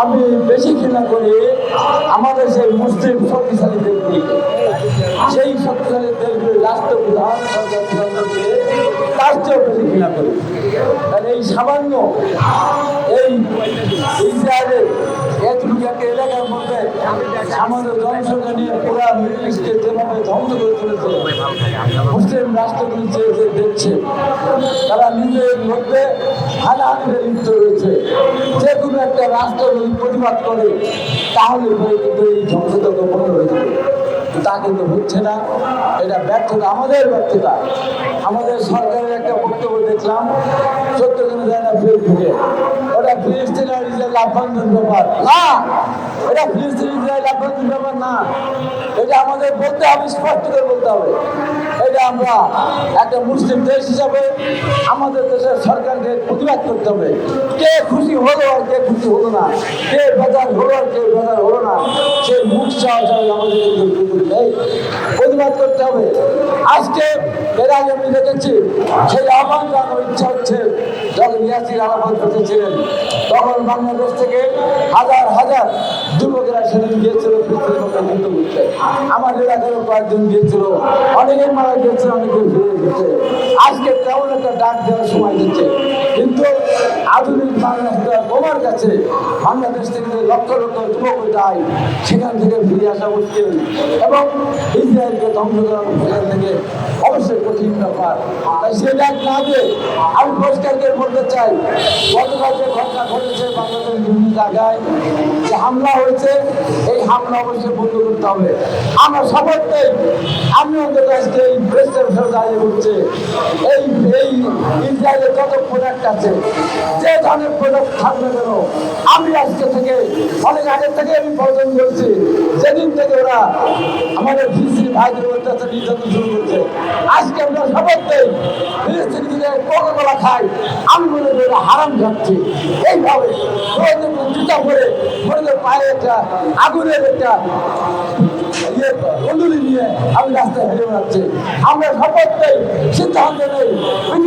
আমি বেশি ঘৃণা করি আমাদের সেই মুসলিম শক্তিশালী দেশগুলিকে সেই শক্তিশালী দেশগুলির রাষ্ট্রপ্রধান সরকার প্রধানমন্ত্রী তার চেয়েও বেশি ঘৃণা করি। তাহলে এই সামান্য এই ইসরায়েলের এতটুকু একটা এলাকার মধ্যে সামান্য জনসংখ্যা নিয়ে পুরা মিডল ইস্টকে যেভাবে ধ্বংস করে চলেছে মুসলিম রাষ্ট্রগুলি যে দেখছে, তারা নিজের মধ্যে হানাহানিতে লিপ্ত রয়েছে। যে কোনো একটা রাষ্ট্র যদি প্রতিবাদ করে, তাহলে পরে কিন্তু এই ধ্বংসযজ্ঞ বন্ধ হয়ে তা কিন্তু হচ্ছে না। এটা ব্যর্থতা, আমাদের ব্যর্থতা। আমাদের সরকারের একটা বক্তব্য দেখলাম, সত্য জন্য যায় না ফেসবুকে। ওটা ফিলিস্তিন আর ইসরায়েল আভ্যন্তরীণ ব্যাপার। না, এটা ফিলিস্তিন, ইসরায়েল আভ্যন্তরীণ ব্যাপার না। এটা আমাদের বলতে হবে, স্পষ্ট করে বলতে হবে। এটা আমরা একটা মুসলিম দেশ হিসাবে আমাদের দেশের সরকারকে প্রতিবাদ করতে হবে। কে খুশি হলো আর কে খুশি হলো না? কে বেজার হলো আর কে বেজার হলো না? সেই মুখ সাহস আমাদের প্রতিবাদ করতে হবে। আজকে এর আগে আমি দেখেছি, সেই আহ্বান জানানোর ইচ্ছা হচ্ছে যখন ইয়াসির আরাফাত বেঁচে ছিলেন, তখন বাংলাদেশ থেকে হাজার হাজার যুবকেরা সেদিন গিয়েছিল যুদ্ধ করতে আমার এলাকারও কয়েকজন গিয়েছিল, অনেকেই মারা গিয়েছে অনেকে ফিরে গেছে আজকে তেমন একটা ডাক দেওয়ার সময় দিচ্ছে। কিন্তু লক্ষ লক্ষ যুবক যায়, সেখান থেকে ফিরে আসা মুশকিল। এবং ইসরায়েলকে অবশ্যই কঠিন ব্যাপার। তাই সে না দিয়ে আমি পরিষ্কার বলতে চাই, গতকাল যে ঘটনা ঘটেছে বাংলাদেশের বিভিন্ন জায়গায়, যে হামলা হয়েছে, এই হামলা অবশ্যই বন্ধ করতে হবে। আমরা শপথ নেই। আমি অন্তত আজকে এই ফেরত দাঁড়িয়ে এই ইসরায়েলের যত প্রোডাক্ট আছে, যে ধরনের প্রোডাক্ট থাকবে কেন? আমি আজকে থেকে, অনেক আগে থেকে আমি বর্জন করছি, যেদিন থেকে ওরা আমাদের ভিসি ভাইদের অত্যাচার নির্যাতন শুরু করছে। আজকে আমরা শপথ নেই, ফিলিস্তিন কোলা খাই, আমি মনে করি হারাম খাচ্ছি এইভাবে জুতা পরে ওদের পায়ে একটা, আগুনের একটা ইয়ে নিয়ে আমি রাস্তায় হেরে বেড়াচ্ছি। আমরা শপথ সিদ্ধান্ত নেই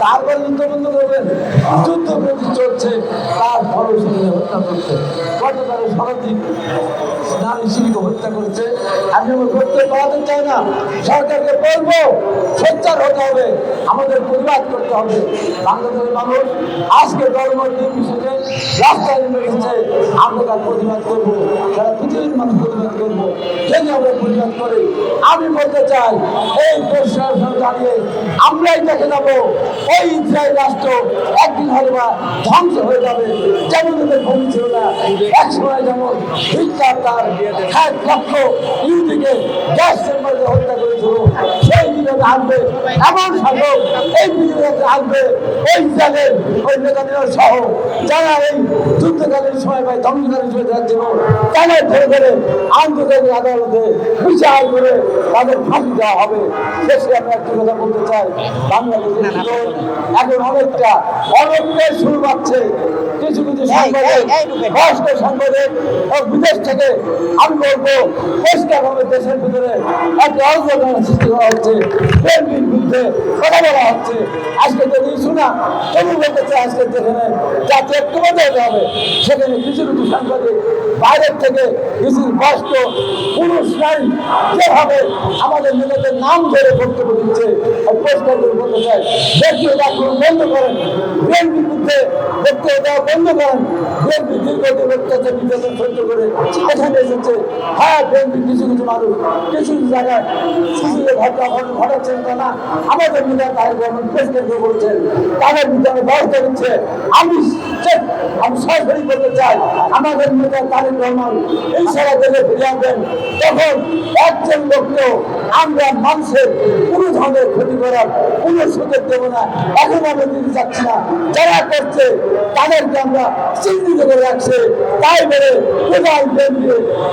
তারপরে যুদ্ধ বন্ধ করবেন। যুদ্ধ প্রতি চলছে, তার ফলে সেখানে হত্যা করছে। নারী হত্যা করেছে। আমি চাই না। সরকারকে বলব, সোচ্চার হতে হবে। আমাদের প্রতিবাদ করতে হবে। মানুষ আমরা প্রতিবাদ করব। মানুষ প্রতিবাদ করব। আমরা প্রতিবাদ করি, আমি বলতে চাই, এই দাঁড়িয়ে আমরাই দেখে যাব ওই ইসরায়েল রাষ্ট্র একদিন বা ধ্বংস হয়ে যাবে। যেমন তাদের ভূমি ছিল না এক সময় যেমন হিটলার তার এক লক্ষ ইহুদিকে গ্যাস চেম্বারে হত্যা করেছিল, সেই দিনে আসবে এমন শাসক এই পৃথিবীতে আসবে ওই ইসরায়েলের ওই নেতানিয়ার সহ যারা এই যুদ্ধকালীন সময় বা ধ্বংসকালীন সময় যাচ্ছিল তাদের ধরে ধরে আন্তর্জাতিক আদালতে বিচার করে তাদের ফাঁসি দেওয়া হবে। শেষে আমি একটি কথা বলতে চাই বাংলাদেশের এখন অনেকটা অনেকটাই শুরু পাচ্ছে কিছু কিছু সাংবাদিক বয়স্ক সাংবাদিক ও বিদেশ থেকে আমি বলব পরিষ্কারভাবে দেশের ভিতরে একটা অগ্রগণ সৃষ্টি করা হচ্ছে। বিএনপির বিরুদ্ধে কথা বলা হচ্ছে। আজকে যদি শোনা, তবু বলতে চাই আজকে যেখানে জাতীয় ঐক্যবদ্ধ হতে হবে, সেখানে কিছু কিছু সাংবাদিক বাইরের থেকে কিছু বয়স্ক পুরুষ, নারী যেভাবে আমাদের নেতাদের নাম ধরে বক্তব্য দিচ্ছে পরিষ্কার করে বলতে চাই ব্যক্তিগত আক্রমণ বন্ধ করেন বিএনপির বিরুদ্ধে বক্তব্য দেওয়া বন্ধ করেন, বিএনপি দীর্ঘদিন অত্যাচার, নির্যাতন সহ্য করে এখানে এসেছে। হ্যাঁ বিএনপি কিছু কিছু মানুষ, কিছু কিছু জায়গায় ঘটনা ঘটনা একজন লোককেও আমরা মানুষের কোনো ধরনের ক্ষতি করার কোনো সুযোগ দেবো না এখন আমরা দিতে চাচ্ছি না। যারা করছে, তাদেরকে আমরা চিহ্নিত করে রাখছে। তাই বলে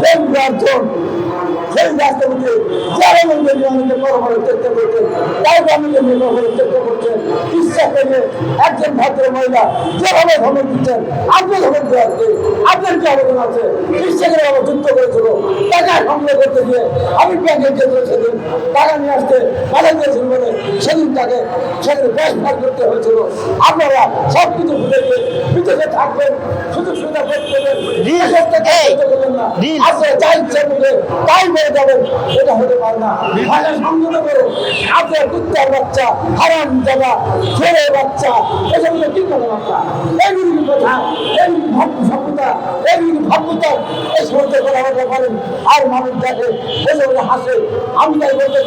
বের একজন সেই রাষ্ট্রপতি যারা মধ্যে অনেকে বড় বড় চেষ্টা করছেন তাই বড় চেষ্টা করছেন ইচ্ছা একজন ভদ্র মহিলা যেভাবে ধমক দিচ্ছেন আপনি ধমক দেওয়ার আপনার কি আবেদন আছে? ইচ্ছা করে আমার করেছিল টাকা সংগ্রহ করতে গিয়ে আমি ব্যাংকে গেছিল সেদিন। টাকা নিয়ে আসতে বাধা দিয়েছিল বলে সেদিন তাকে সেখানে ব্যাস ভাগ করতে হয়েছিল। আপনারা সব কিছু ভুলে গিয়ে বিদেশে থাকবেন সুযোগ সুবিধা করতে করবেন। না। আপনারা যা ইচ্ছা তাই মেরে যাবেন এটা হতে পারে না। ভাষা সংযত করো আপনার কুত্তার বাচ্চা, হারাম জায়গা ছেলে বাচ্চা এসব কি করে বাচ্চা এগুলি কথা এইগুলি ভাব সভ্যতা এগুলি ভাব্যতা এই সমস্ত কথাবার্তা বলেন, আর মানুষ দেখে এসব হাসে। আমি তাই বলতে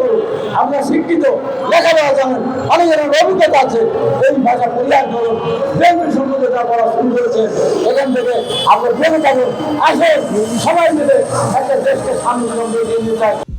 করুন। আছে। এই ভাষা পরিহার করুন। বেঙ্গল সম্পর্কে যা পড়া শুরু এখান থেকে আমরা বেঁচে থাকুন। আসে সবাই মিলে একটা দেশকে সামনে এগিয়ে যায়